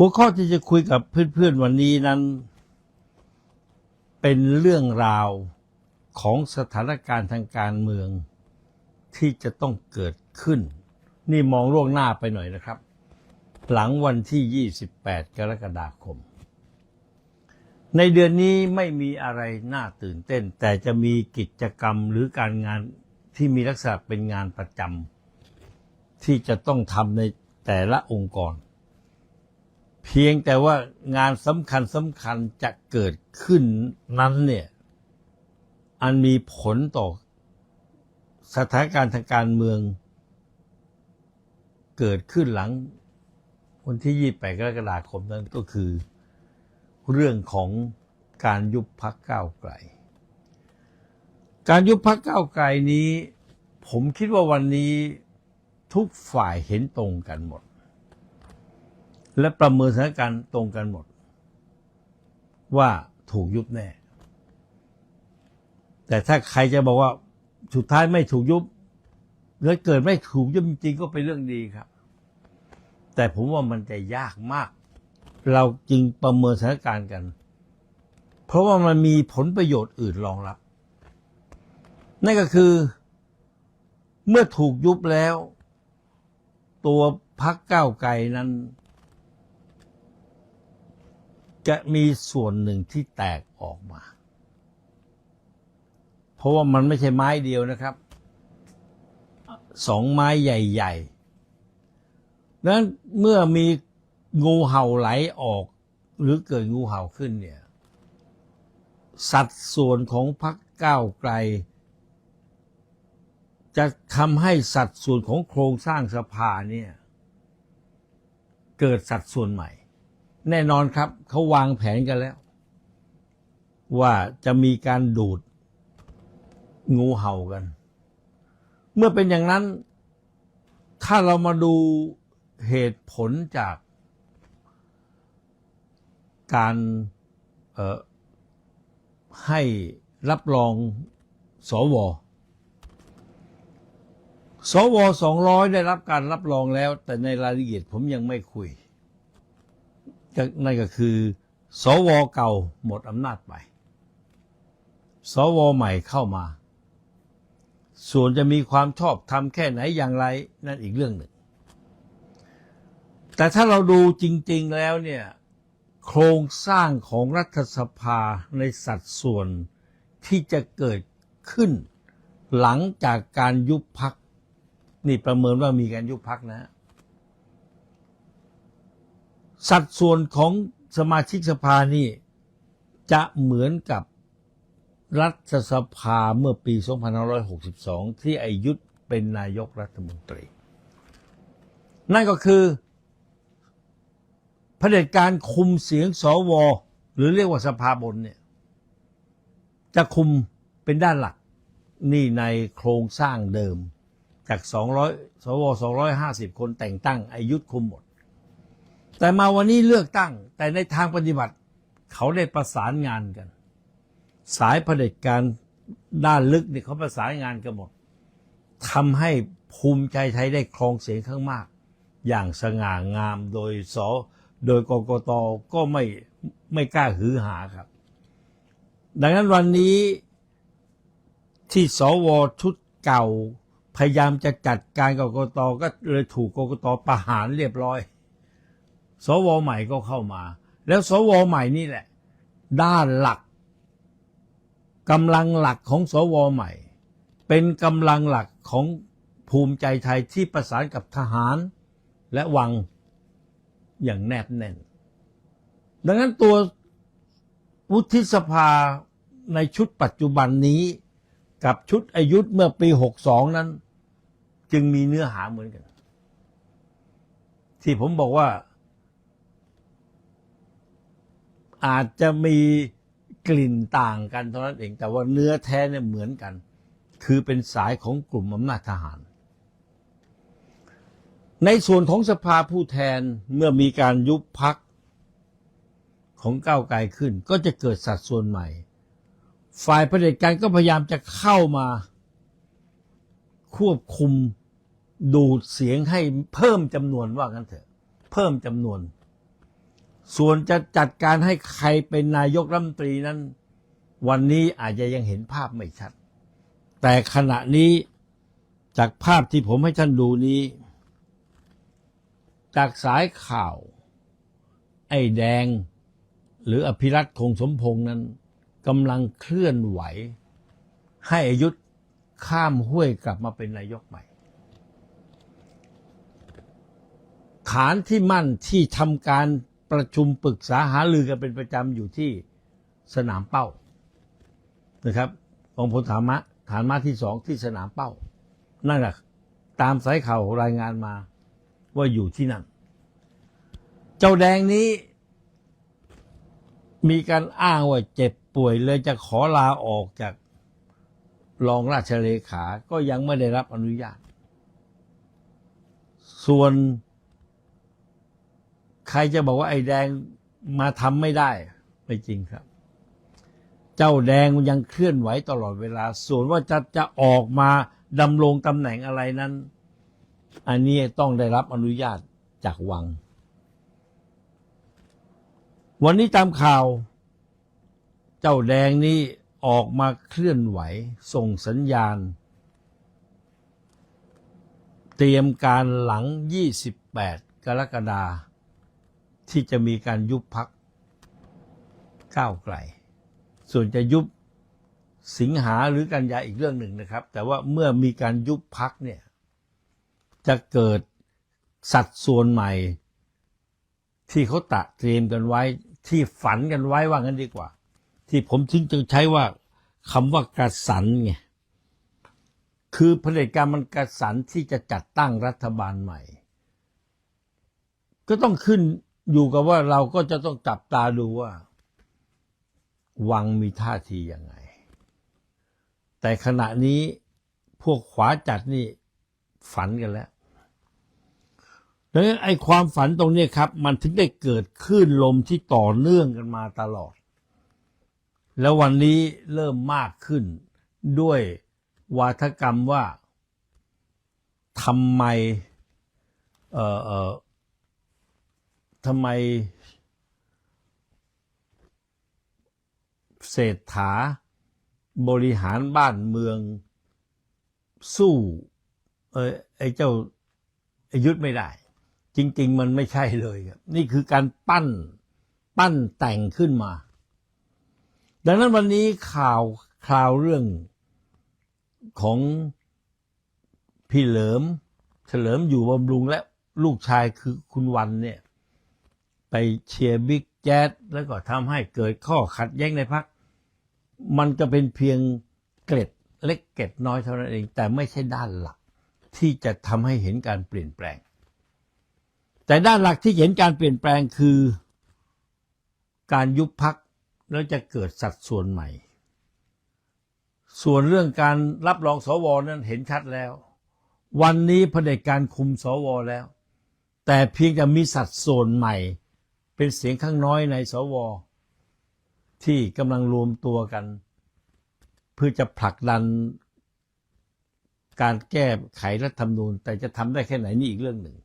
หัวข้อที่จะคุยกับเพื่อนๆวันนี้นั้น เป็นเรื่องราวของสถานการณ์ทางการเมืองที่จะต้องเกิดขึ้น นี่มองล่วงหน้าไปหน่อยนะครับ หลังวันที่ 28 กรกฎาคม ในเดือนนี้ไม่มีอะไรน่าตื่นเต้น แต่จะมีกิจกรรมหรือการงานที่มีลักษณะเป็นงานประจำที่จะต้องทำในแต่ละองค์กร เพียงแต่ว่างานสำคัญสำคัญจะเกิดขึ้นนั้นเนี่ย อันมีผลต่อสถานการณ์ทางการเมือง เกิดขึ้นหลัง วันที่ 28 กรกฎาคมนั้นก็คือ เรื่องของการยุบพักก้าวไกล การยุบพักก้าวไกลนี้ ผมคิดว่าวันนี้ทุกฝ่ายเห็นตรงกันหมด และประเมินสถานการณ์ตรงกันหมด ว่าถูกยุบแน่ แต่ถ้าใครจะบอกว่าสุดท้ายไม่ถูกยุบแล้วเกิดไม่ถูกยุบจริงก็เป็นเรื่องดีครับ แต่ผมว่ามันจะยากมาก เราจึงประเมินสถานการณ์กัน เพราะว่ามันมีผลประโยชน์อื่นรองรับ นั่นก็คือ เมื่อถูกยุบแล้ว ตัวพักก้าวไกลนั้น จะมีส่วนหนึ่งที่แตกออกมา เพราะว่ามันไม่ใช่ไม้เดียวนะครับ สองไม้ใหญ่ๆดังนั้นเมื่อมีงูเห่าไหลออก หรือเกิดงูเห่าขึ้นเนี่ย สัดส่วนของพรรคก้าวไกล จะทำให้สัดส่วนของโครงสร้างสภาเนี่ย เกิดสัดส่วนใหม่ แน่นอนครับ เขาวางแผนกันแล้ว ว่าจะมีการดูดงูเห่ากัน เมื่อเป็นอย่างนั้น ถ้าเรามาดูเหตุผลจากการให้รับรองสว สวสองร้อยได้รับการรับรองแล้ว แต่ในรายละเอียดผมยังไม่คุย นั่นก็คือ สวเก่าหมดอำนาจไป สวใหม่เข้ามา ส่วนจะมีความชอบทำแค่ไหนอย่างไร นั่นอีกเรื่องหนึ่ง แต่ถ้าเราดูจริง ๆแล้วเนี่ยโครงสร้างของรัฐสภาในสัดส่วนที่จะเกิดขึ้นหลังจากการยุบพัก นี่ประเมินว่ามีการยุบพักนะ สัดส่วนของสมาชิกสภานี่ จะเหมือนกับรัฐสภาเมื่อปี 2562 ที่อายุทธเป็นนายกรัฐมนตรี นั่นก็คือเผด็จการคุมเสียงสว หรือเรียกว่าสภาบนเนี่ย จะคุมเป็นด้านหลักนี่ในโครงสร้างเดิม จาก 200 สว 250 คนแต่งตั้งอายุทธคุมหมด แต่มาวันนี้เลือกตั้ง แต่ในทางปฏิบัติ เขาได้ประสานงานกัน สายเผด็จการด้านลึกเนี่ยเขาประสานงานกันหมดทำให้ภูมิใจไทยได้ครองเสียงข้างมาก อย่างสง่างามโดยสโดยกกตก็ไม่ไม่กล้าหือหาครับ ดังนั้นวันนี้ที่สวชุดเก่า พยายามจะจัดการกกตก็เลยถูกกกตประหารเรียบร้อย สวใหม่ก็เข้ามา แล้วสวใหม่นี่แหละ ด้านหลักกำลังหลักของสวใหม่ เป็นกำลังหลักของภูมิใจไทยที่ประสานกับทหารและวังอย่างแนบแน่น ดังนั้นตัววุฒิสภาในชุดปัจจุบันนี้กับชุดอายุธเมื่อปี 62 นั้น จึงมีเนื้อหาเหมือนกัน ที่ผมบอกว่า อาจจะมีกลิ่นต่างกันเท่านั้นเอง แต่ว่าเนื้อแท้เนี่ยเหมือนกัน คือเป็นสายของกลุ่มอำนาจทหาร ในส่วนของสภาผู้แทนเมื่อมีการยุบพักของก้าวไกลขึ้น ก็จะเกิดสัดส่วนใหม่ ฝ่ายเผด็จการก็พยายามจะเข้ามา ควบคุมดูดเสียงให้เพิ่มจำนวนว่างั้นเถอะ เพิ่มจำนวน ส่วนจะจัดการให้ใครเป็นนายกรัฐมนตรีนั้น วันนี้อาจจะยังเห็นภาพไม่ชัด แต่ขณะนี้จากภาพที่ผมให้ท่านดูนี้ จากสายข่าว ไอ้แดง หรืออภิรัตคงสมพงษ์นั้นกำลังเคลื่อนไหว ให้อยุธข้ามห้วยกลับมาเป็นนายกใหม่ ฐานที่มั่นที่ทำการ ประชุมปรึกษาหารือกันเป็นประจำอยู่ที่สนามเป้านะครับกองพลฐานมะฐานมาที่สองที่สนามเป้า นั่นแหละตามสายข่าวรายงานมาว่าอยู่ที่นั่น เจ้าแดงนี้ มีการอ้างว่าเจ็บป่วยเลยจะขอลาออกจากรองราชเลขา ก็ยังไม่ได้รับอนุญาต ส่วน ใครจะบอกว่าไอ้แดงมาทำไม่ได้ ไม่จริงครับ เจ้าแดงยังเคลื่อนไหวตลอดเวลา ส่วนว่าจะจะออกมาดำรงตำแหน่งอะไรนั้น อันนี้ต้องได้รับอนุญาตจากวัง วันนี้ตามข่าว เจ้าแดงนี้ออกมาเคลื่อนไหว ส่งสัญญาณ เตรียมการหลัง 28 กรกฎาคม ที่จะมีการยุบพักก้าวไกล ส่วนจะยุบสิงหาหรือกันยาอีกเรื่องหนึ่งนะครับ แต่ว่าเมื่อมีการยุบพักเนี่ยจะเกิดสัดส่วนใหม่ ที่เขาตะเตรียมกันไว้ ที่ฝันกันไว้ว่างั้นดีกว่า ที่ผมถึงจะใช้ว่าคำว่ากระสันไงคือเผด็จการมันกระสันที่จะจัดตั้งรัฐบาลใหม่ ก็ต้องขึ้น อยู่กับว่าเราก็จะต้องจับตาดูว่า วังมีท่าทียังไง แต่ขณะนี้พวกขวาจัดนี่ฝันกันแล้วดังนั้นไอ้ความฝันตรงนี้ครับ มันถึงได้เกิดคลื่นลมที่ต่อเนื่องกันมาตลอด แล้ววันนี้เริ่มมากขึ้นด้วยวาทกรรมว่าทำไมเอ่อเอ่อ ทำไมเศรษฐาบริหารบ้านเมืองสู้เออไอ้เจ้าอ้ยุทธไม่ได้ จริง ๆ มันไม่ใช่เลยครับนี่คือการปั้นปั้นแต่งขึ้นมา ดังนั้นวันนี้ข่าวคราวเรื่องของพี่เหลิม เฉลิมอยู่บำรุงและลูกชายคือคุณวันเนี่ย ไปเชียร์บิ๊กแจ๊ดแล้วก็ทำให้เกิดข้อขัดแย้งในพัก มันก็เป็นเพียงเกร็ดเล็กเกร็ดน้อยเท่านั้นเอง แต่ไม่ใช่ด้านหลักที่จะทำให้เห็นการเปลี่ยนแปลง แต่ด้านหลักที่เห็นการเปลี่ยนแปลงคือ การยุบพักแล้วจะเกิดสัดส่วนใหม่ ส่วนเรื่องการรับรองสวนั้นเห็นชัดแล้ว วันนี้เผด็จการคุมสวแล้ว แต่เพียงจะมีสัดส่วนใหม่ เป็นเสียงข้างน้อยในสว ที่กำลังรวมตัวกัน เพื่อจะผลักดันการแก้ไขรัฐธรรมนูญ แต่จะทำได้แค่ไหนนี่อีกเรื่องหนึ่ง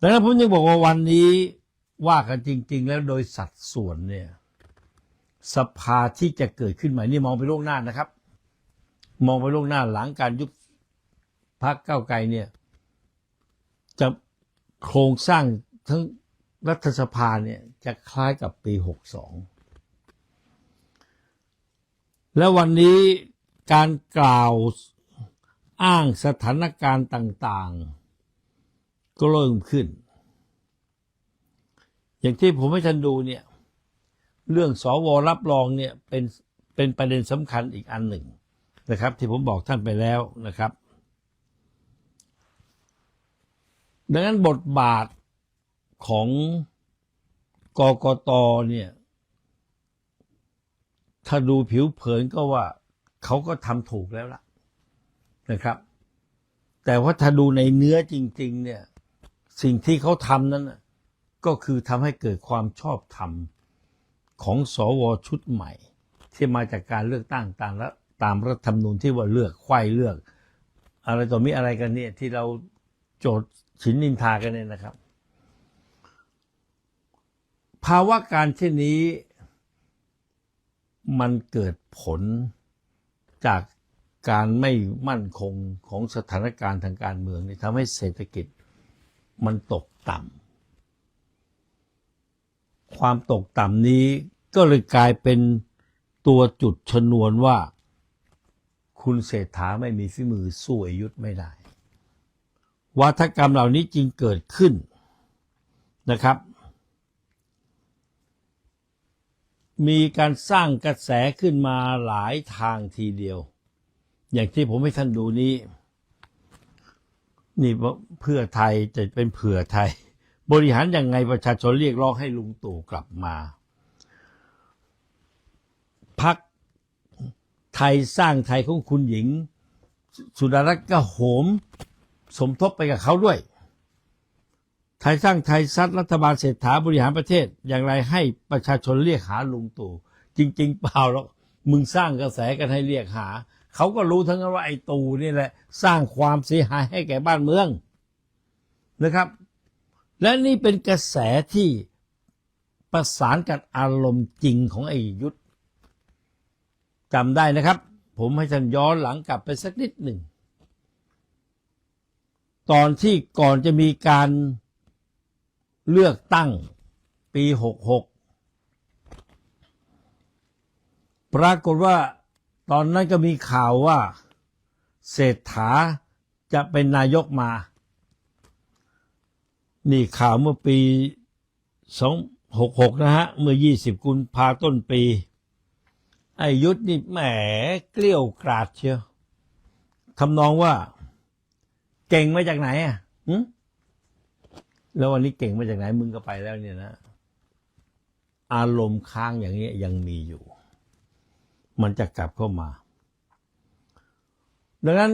ดังนั้นผมยังบอกว่าวันนี้ว่ากันจริง ๆ แล้วโดยสัดส่วนเนี่ยสภาที่จะเกิดขึ้นใหม่นี่มองไปล่วงหน้านะครับ มองไปล่วงหน้าหลังการยุบพักเก้าไกลเนี่ย จะโครงสร้างทั้ง รัฐสภาเนี่ยจะคล้ายกับปี 62 แล้ววันนี้การกล่าวอ้างสถานการณ์ต่างๆ ก็เริ่มขึ้น อย่างที่ผมให้ท่านดูเนี่ย เรื่องสวรับรองเนี่ยเป็นเป็นประเด็นสำคัญอีกอันหนึ่งนะครับ ที่ผมบอกท่านไปแล้วนะครับ ดังนั้นบทบาท ของกกตเนี่ย ถ้าดูผิวเผินก็ว่าเขาก็ทำถูกแล้วล่ะนะครับ แต่ว่าถ้าดูในเนื้อจริง ๆ เนี่ย สิ่งที่เขาทำนั้นก็คือทำให้เกิดความชอบธรรมของสวชุดใหม่ ที่มาจากการเลือกตั้งตามรัฐตามรัฐธรรมนูญที่ว่าเลือกไขว้เลือก อะไรต่อมีอะไรกันเนี่ยที่เราโจทย์ฉินนินทากันเนี่ยนะครับ ภาวะการเช่นนี้ มันเกิดผลจากการไม่มั่นคงของสถานการณ์ทางการเมืองนี่ทำให้เศรษฐกิจมันตกต่ำความตกต่ำนี้ก็เลยกลายเป็นตัวจุดชนวนว่า คุณเศรษฐาไม่มีฝีมือสู้อยุทธไม่ได้ วัฒกรรมเหล่านี้จึงเกิดขึ้นนะครับ มีการสร้างกระแสขึ้นมาหลายทางทีเดียว อย่างที่ผมให้ท่านดูนี้ นี่เพื่อไทยจะเป็นเผื่อไทย บริหารยังไงประชาชนเรียกร้องให้ลุงตู่กลับมาพักไทยสร้างไทยของคุณหญิง สุดารัตน์ก็โหม สมทบไปกับเขาด้วย ไทยสร้างไทยซัดรัฐบาลเศรษฐาบริหารประเทศ อย่างไรให้ประชาชนเรียกหาลุงตู่จริง ๆ เปล่าหรอกมึงสร้างกระแสกันให้เรียกหา เขาก็รู้ทั้งนั้นว่าไอ้ตู่นี่แหละ สร้างความเสียหายให้แก่บ้านเมืองนะครับ และนี่เป็นกระแสที่ประสานกับอารมณ์จริงของไอ้ยุทธจำได้นะครับ ผมให้ท่านย้อนหลังกลับไปสักนิดหนึ่ง ตอนที่ก่อนจะมีการ เลือกตั้งปี 66 ปรากฏว่าตอนนั้นก็มีข่าวว่า เศรษฐาจะเป็นนายกมา นี่ข่าวเมื่อปี 266 นะฮะ เมื่อ 20 กุมภาต้นปี ไอ้ยุทธนี่แหมเกลี้ยวกราดเชียวทำนองว่า เก่งมาจากไหนอะ แล้ววันนี้เก่งมาจากไหนมึงก็ไปแล้วเนี่ยนะ อารมณ์ค้างอย่างนี้ยังมีอยู่ มันจะกลับเข้ามา ดังนั้น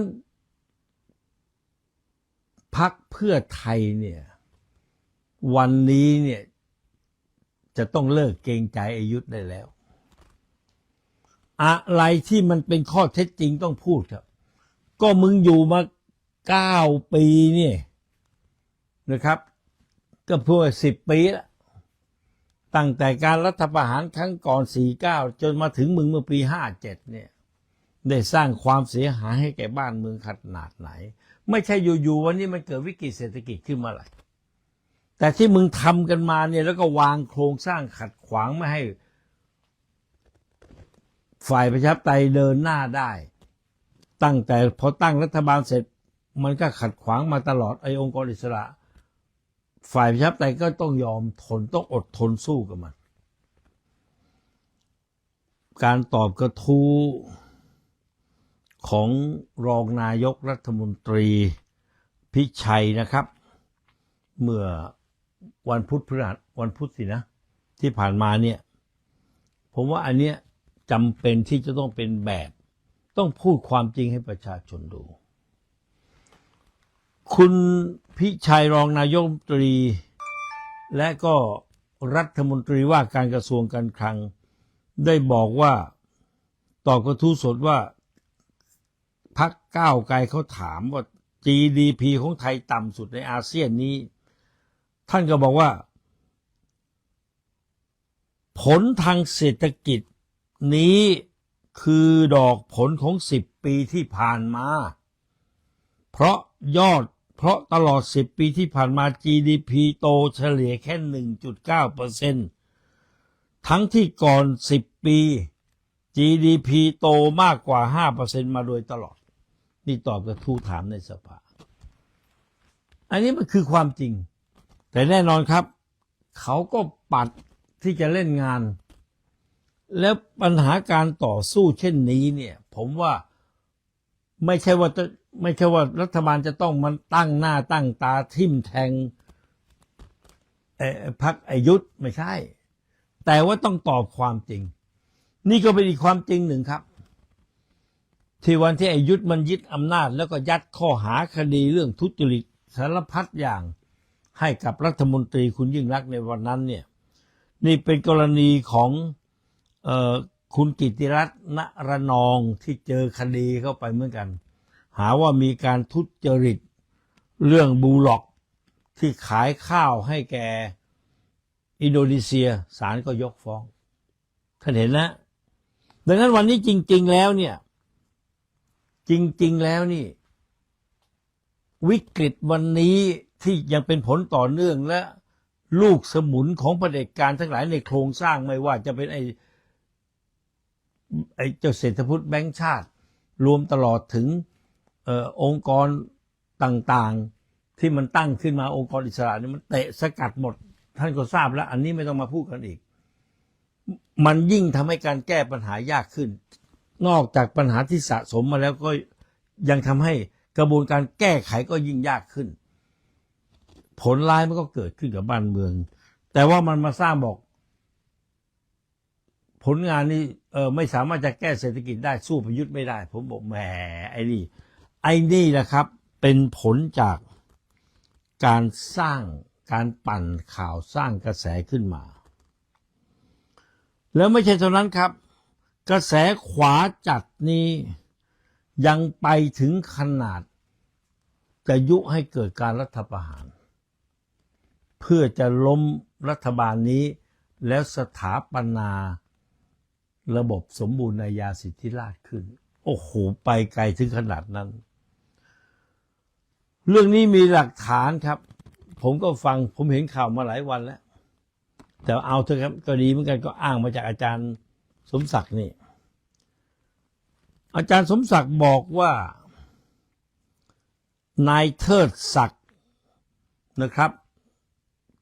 พักเพื่อไทยเนี่ย วันนี้เนี่ย จะต้องเลิกเกรงใจอายุธได้แล้ว อะไรที่มันเป็นข้อเท็จจริงต้องพูดครับ ก็มึงอยู่มาเก้าปีเนี่ยนะครับ ก็พูดสิบปีแล้วตั้งแต่การรัฐประหารครั้งก่อนสี่เก้าจนมาถึงมึงเมื่อปีห้าเจ็ดเนี่ย ได้สร้างความเสียหายให้แก่บ้านเมืองขนาดไหน ไม่ใช่อยู่ๆวันนี้มันเกิดวิกฤตเศรษฐกิจขึ้นมาไหร่แต่ที่มึงทำกันมาเนี่ยแล้วก็วางโครงสร้างขัดขวางไม่ให้ ฝ่ายประชาธิปไตยเดินหน้าได้ ตั้งแต่พอตั้งรัฐบาลเสร็จ มันก็ขัดขวางมาตลอดไอ้องค์กรอิสระ ฝ่ายประชาธิปไตยก็ต้องยอมทนต้องอดทนสู้กับมัน การตอบกระทู้ของรองนายกรัฐมนตรีพิชัยนะครับ เมื่อวันพุธพฤหัสวันพุธสินะ ที่ผ่านมาเนี่ย ผมว่าอันเนี้ยจำเป็นที่จะต้องเป็นแบบ ต้องพูดความจริงให้ประชาชนดู คุณ พิชัยรองนายกรัฐมนตรี และก็รัฐมนตรีว่าการกระทรวงการคลัง ได้บอกว่าตอบกระทู้สดว่าพักก้าวไกลเขาถามว่า GDP ของไทยต่ำสุดในอาเซียนนี้ ท่านก็บอกว่า ผลทางเศรษฐกิจนี้คือดอกผลของสิบปีที่ผ่านมา เพราะยอด เพราะตลอดสิบปีที่ผ่านมา GDP โตเฉลี่ยแค่หนึ่งจุดเก้าเปอร์เซ็นทั้งที่ก่อนสิบปี GDP โตมากกว่าห้าเปอร์เซ็นมาโดยตลอด นี่ตอบกระทู้ถามในสภา อันนี้มันคือความจริง แต่แน่นอนครับ เขาก็ปัดที่จะเล่นงาน แล้วปัญหาการต่อสู้เช่นนี้เนี่ย ผมว่าไม่ใช่ว่าจะ ไม่ใช่ว่ารัฐบาลจะต้องมันตั้งหน้าตั้งตาทิ่มแทงพักอายุธไม่ใช่ แต่ว่าต้องตอบความจริง นี่ก็เป็นอีกความจริงหนึ่งครับที่วันที่อายุธมันยึดอำนาจ แล้วก็ยัดข้อหาคดีเรื่องทุจริตสารพัดอย่างให้กับรัฐมนตรีคุณยิ่งรักในวันนั้นเนี่ยนี่เป็นกรณีของออคุณกิติรัตน์ณระนองที่เจอคดีเข้าไปเหมือนกัน หาว่ามีการทุจริต เรื่องบูล็อกที่ขายข้าวให้แก่อินโดนีเซียศาลก็ยกฟ้อง ท่านเห็นนะ ดังนั้นวันนี้จริง ๆ แล้วเนี่ย จริง ๆ แล้วนี่ วิกฤตวันนี้ที่ยังเป็นผลต่อเนื่องและลูกสมุนของประเด็จการทั้งหลายในโครงสร้างไม่ว่าจะเป็นไอ้ไอ้เจ้าเศรษฐพุทธแบงค์ชาติ รวมตลอดถึง ออองค์กรต่างๆที่มันตั้งขึ้นมาองค์กรอิสระนี่มันเตะสกัดหมด ท่านก็ทราบแล้ว อันนี้ไม่ต้องมาพูดกันอีก มันยิ่งทำให้การแก้ปัญหายากขึ้น นอกจากปัญหาที่สะสมมาแล้วก็ยังทำให้กระบวนการแก้ไขก็ยิ่งยากขึ้น ผลร้ายมันก็เกิดขึ้นกับบ้านเมือง แต่ว่ามันมาสร้างบอก ผลงานนี้เออไม่สามารถจะแก้เศรษฐกิจได้สู้ประยุทธ์ไม่ได้ ผมบอกแหมไอ้นี่ ไอ้นี่นะครับ เป็นผลจากการสร้างการปั่นข่าวสร้างกระแสขึ้นมา แล้วไม่ใช่เท่านั้นครับ กระแสขวาจัดนี้ยังไปถึงขนาด จะยุให้เกิดการรัฐประหาร เพื่อจะล้มรัฐบาลนี้ แล้วสถาปนาระบบสมบูรณ์ในยาสิทธิราชขึ้น โอ้โห ไปไกลถึงขนาดนั้น เรื่องนี้มีหลักฐานครับ ผมก็ฟังผมเห็นข่าวมาหลายวันแล้ว แต่เอาเถอะครับก็ดีเหมือนกันก็อ้างมาจากอาจารย์สมศักดิ์นี่ อาจารย์สมศักดิ์บอกว่านายเทิดศักดิ์นะครับ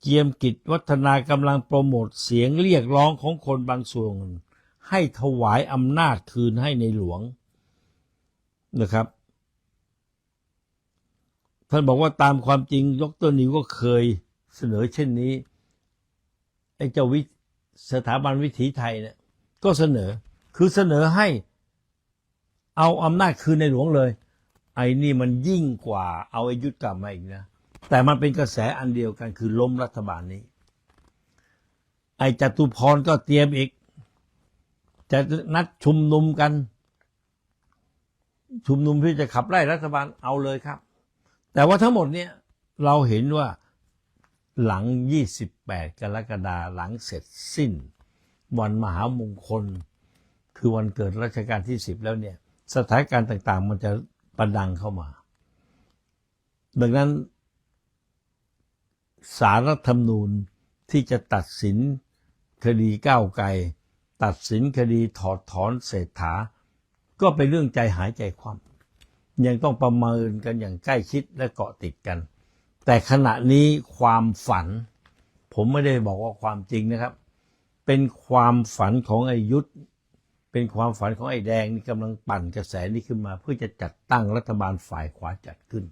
เจียมกิจวัฒนากำลังโปรโมทเสียงเรียกร้องของคนบางส่วนให้ถวายอำนาจคืนให้ในหลวงนะครับ ท่านบอกว่าตามความจริงดรนิวก็เคยเสนอเช่นนี้ไอ้เจ้าวิสถาบันวิถีไทยเนี่ยก็เสนอคือเสนอให้เอาอำนาจคืนในหลวงเลย ไอ้นี่มันยิ่งกว่าเอาไอ้ยุทธกลับมาอีกนะ แต่มันเป็นกระแสอันเดียวกันคือล้มรัฐบาลนี้ ไอ้จตุพรก็เตรียมอีก จะนัดชุมนุมกัน ชุมนุมที่อจะขับไล่รัฐบาลเอาเลยครับ แต่ว่าทั้งหมดเนี่ยเราเห็นว่าหลัง 28 กรกฎาคมหลังเสร็จสิ้น วันมหามงคล คือวันเกิดรัชกาลที่ 10 แล้วเนี่ยสถานการณ์ต่างๆ มันจะประดังเข้ามา ดังนั้นสารรัฐธรรมนูญที่จะตัดสินคดีก้าวไกลตัดสินคดีถอดถอนเศรษฐา ก็เป็นเรื่องใจหายใจคว่ำ ยังต้องประเมินกันอย่างใกล้ชิดและเกาะติดกัน แต่ขณะนี้ความฝัน ผมไม่ได้บอกว่าความจริงนะครับ เป็นความฝันของไอยุทธเป็นความฝันของไอ้แดงนี่กำลังปั่นกระแสนี้ขึ้นมา เพื่อจะจัดตั้งรัฐบาลฝ่ายขวาจัดขึ้น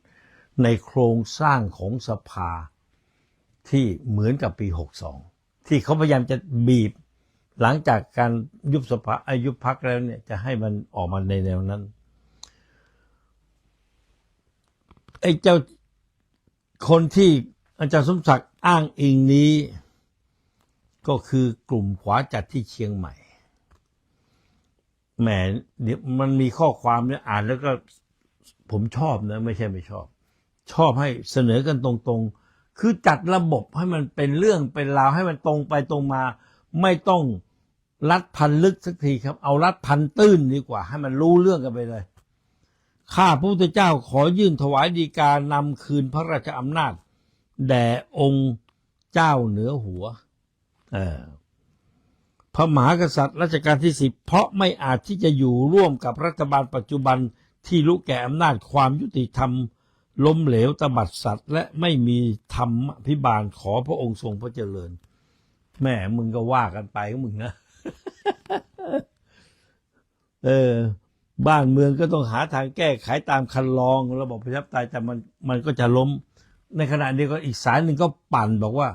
ในโครงสร้างของสภาที่เหมือนกับปี 62 ที่เขาพยายามจะบีบหลังจากการยุบสภาอายุพักแล้วเนี่ยจะให้มันออกมาในแนวนั้น ไอ้เจ้าคนที่อาจารย์สมศักดิ์อ้างอิงนี้ ก็คือกลุ่มขวาจัดที่เชียงใหม่แหมเดี๋ยวมันมีข้อความเนี่ยอ่านแล้วก็ผมชอบนะ ไม่ใช่ไม่ชอบ ชอบให้เสนอกันตรงๆ คือจัดระบบให้มันเป็นเรื่องเป็นราวให้มันตรงไปตรงมา ไม่ต้องรัดพันลึกสักทีครับ เอารัดพันตื้นดีกว่า ให้มันรู้เรื่องกันไปเลย ข้าพระพุทธเจ้าขอยื่นถวายดีกานำคืนพระราชอำนาจ แด่องค์เจ้าเหนือหัวพระมหากษัตริย์รัชกาลที่สิบเพราะไม่อาจที่จะอยู่ร่วมกับรัฐบาลปัจจุบันที่รู้แก่อำนาจความยุติธรรม ล้มเหลวตบัดสัตว์ และไม่มีธรรมพิบาลขอพระองค์ทรงพระเจริญแม่มึงก็ว่ากันไปก็มึงนะ เออ บ้านเมืองก็ต้องหาทางแก้ไขตามคันลองระบบประชาธิปไตยแต่มันมันก็จะล้ม ในขณะเดียวกันอีกสายหนึ่งก็ปั่นบอกว่า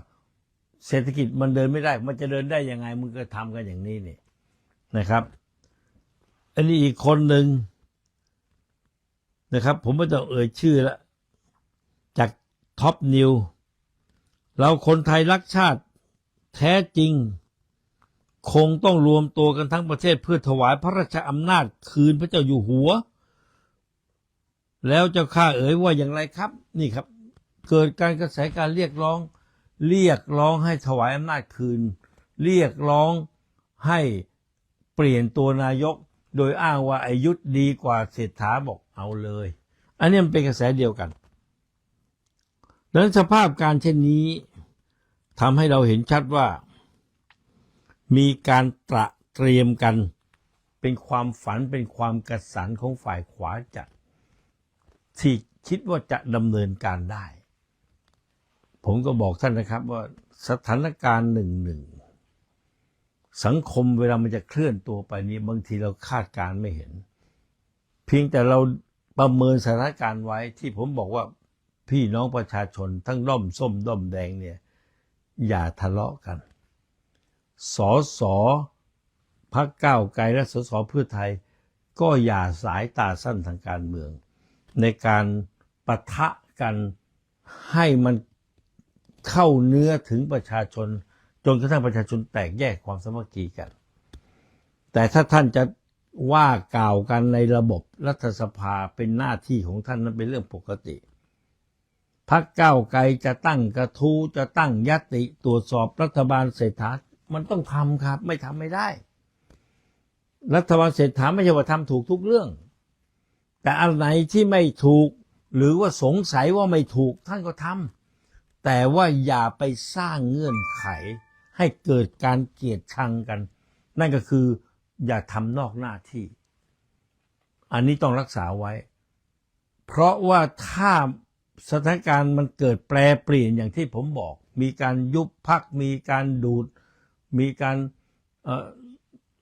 เศรษฐกิจมันเดินไม่ได้ มันจะเดินได้ยังไงมึงก็ทำกันอย่างนี้นี่นะครับ อันนี้อีกคนหนึ่งนะครับ ผมไม่ต้องเอ่ยชื่อละจากท็อปนิวเราคนไทยรักชาติแท้จริง คงต้องรวมตัวกันทั้งประเทศเพื่อถวายพระราชอำนาจคืนพระเจ้าอยู่หัว แล้วเจ้าข้าเอ๋ยว่าอย่างไรครับ นี่ครับ เกิดการกระแสการเรียกร้อง เรียกร้องให้ถวายอำนาจคืน เรียกร้องให้เปลี่ยนตัวนายก โดยอ้างว่าอายุธดีกว่าเศรษฐาบอกเอาเลย อันนี้มันเป็นกระแสเดียวกันดังนั้นสภาพการเช่นนี้ทำให้เราเห็นชัดว่า มีการตระเตรียมกัน เป็นความฝันเป็นความกระสันของฝ่ายขวาจัดที่คิดว่าจะดำเนินการได้ ผมก็บอกท่านนะครับว่าสถานการณ์หนึ่งหนึ่งสังคมเวลามันจะเคลื่อนตัวไปนี้บางทีเราคาดการณ์ไม่เห็น เพียงแต่เราประเมินสถานการณ์ไว้ที่ผมบอกว่าพี่น้องประชาชนทั้งด้อมส้มด้อมแดงเนี่ย อย่าทะเลาะกัน สสพักก้าวไกลและสสเพื่อไทย ก็อย่าสายตาสั้นทางการเมือง ในการปะทะกันให้มันเข้าเนื้อถึงประชาชน จนกระทั่งประชาชนแตกแยกความสามัคคีกัน แต่ถ้าท่านจะว่ากล่าวกันในระบบรัฐสภาเป็นหน้าที่ของท่านนั้นเป็นเรื่องปกติพักก้าไกลจะตั้งกระทู้จะตั้งยติตรวจสอบรัฐบาลเศรษฐา มันต้องทำครับ ไม่ทำไม่ได้ รัฐบาลเศรษฐาไม่ใช่ว่าทำถูกทุกเรื่อง แต่อันไหนที่ไม่ถูก หรือว่าสงสัยว่าไม่ถูกท่านก็ทำแต่ว่าอย่าไปสร้างเงื่อนไข ให้เกิดการเกลียดชังกัน นั่นก็คืออย่าทำนอกหน้าที่ อันนี้ต้องรักษาไว้ เพราะว่าถ้าสถานการณ์มันเกิดแปรเปลี่ยนอย่างที่ผมบอก มีการยุบพักมีการดูด มีการ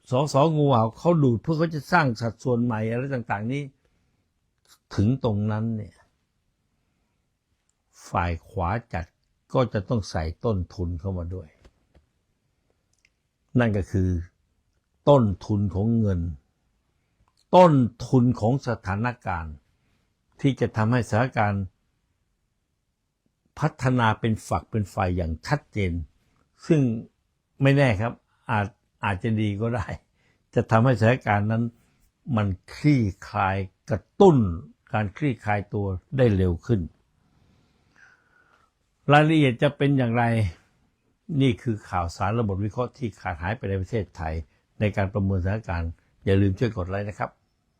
สอสองูเห่าเขาดูดเพื่อเขาจะสร้างสัดส่วนใหม่อะไรต่าง ๆ นี้ ถึงตรงนั้นเนี่ย ฝ่ายขวาจัดก็จะต้องใส่ต้นทุนเข้ามาด้วย นั่นก็คือ ต้นทุนของเงิน ต้นทุนของสถานการณ์ ที่จะทำให้สถานการณ์พัฒนาเป็นฝักเป็นไฟอย่างชัดเจน ซึ่ง ไม่แน่ครับ อาจอาจจะดีก็ได้ จะทำให้สถานการณ์นั้น มันคลี่คลายกระตุ้น การคลี่คลายตัวได้เร็วขึ้น รายละเอียดจะเป็นอย่างไร นี่คือข่าวสารระบบวิเคราะห์ที่ขาดหายไปในประเทศไทย ในการประเมินสถานการณ์ อย่าลืมช่วยกดไลค์นะครับ